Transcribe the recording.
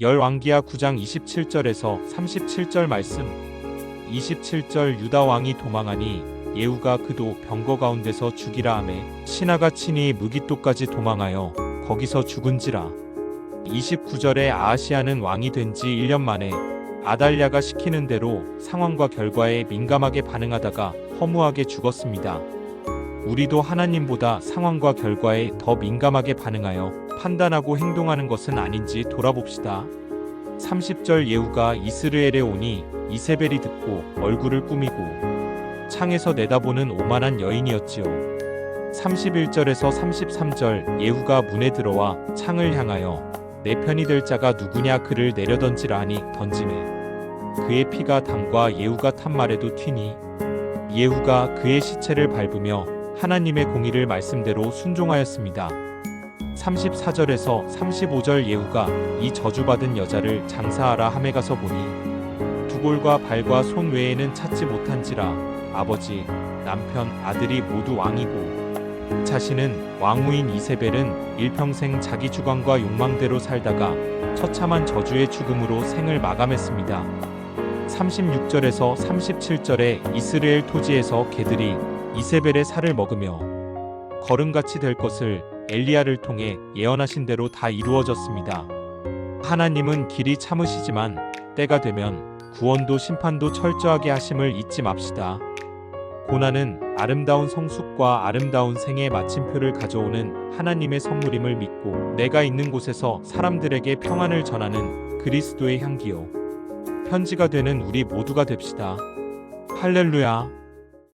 열왕기하 9장 27절에서 37절 말씀 27절 유다 왕이 도망하니 예후가 그도 병거 가운데서 죽이라 하매 신하가 친히 무기토까지 도망하여 거기서 죽은지라 29절에 아하시아는 왕이 된 지 1년 만에 아달랴가 시키는 대로 상황과 결과에 민감하게 반응하다가 허무하게 죽었습니다. 우리도 하나님보다 상황과 결과에 더 민감하게 반응하여 판단하고 행동하는 것은 아닌지 돌아봅시다. 30절 예후가 이스르엘에 오니 이세벨이 듣고 얼굴을 꾸미고 창에서 내다보는 오만한 여인이었지요. 31절에서 33절 예후가 문에 들어와 창을 향하여 내 편이 될 자가 누구냐 그를 내려던지라 하니 던짐에 그의 피가 담과 예후가 탄 말에도 튀니 예후가 그의 시체를 밟으며 하나님의 공의를 말씀대로 순종하였습니다. 34절에서 35절 예후가 이 저주받은 여자를 장사하라 함에 가서 보니 두골과 발과 손 외에는 찾지 못한지라 아버지, 남편, 아들이 모두 왕이고 자신은 왕후인 이세벨은 일평생 자기 주관과 욕망대로 살다가 처참한 저주의 죽음으로 생을 마감했습니다. 36절에서 37절에 이스라엘 토지에서 개들이 이세벨의 살을 먹으며 거름같이 될 것을 엘리야를 통해 예언하신 대로 다 이루어졌습니다. 하나님은 길이 참으시지만 때가 되면 구원도 심판도 철저하게 하심을 잊지 맙시다. 고난은 아름다운 성숙과 아름다운 생의 마침표를 가져오는 하나님의 선물임을 믿고 내가 있는 곳에서 사람들에게 평안을 전하는 그리스도의 향기요. 편지가 되는 우리 모두가 됩시다. 할렐루야.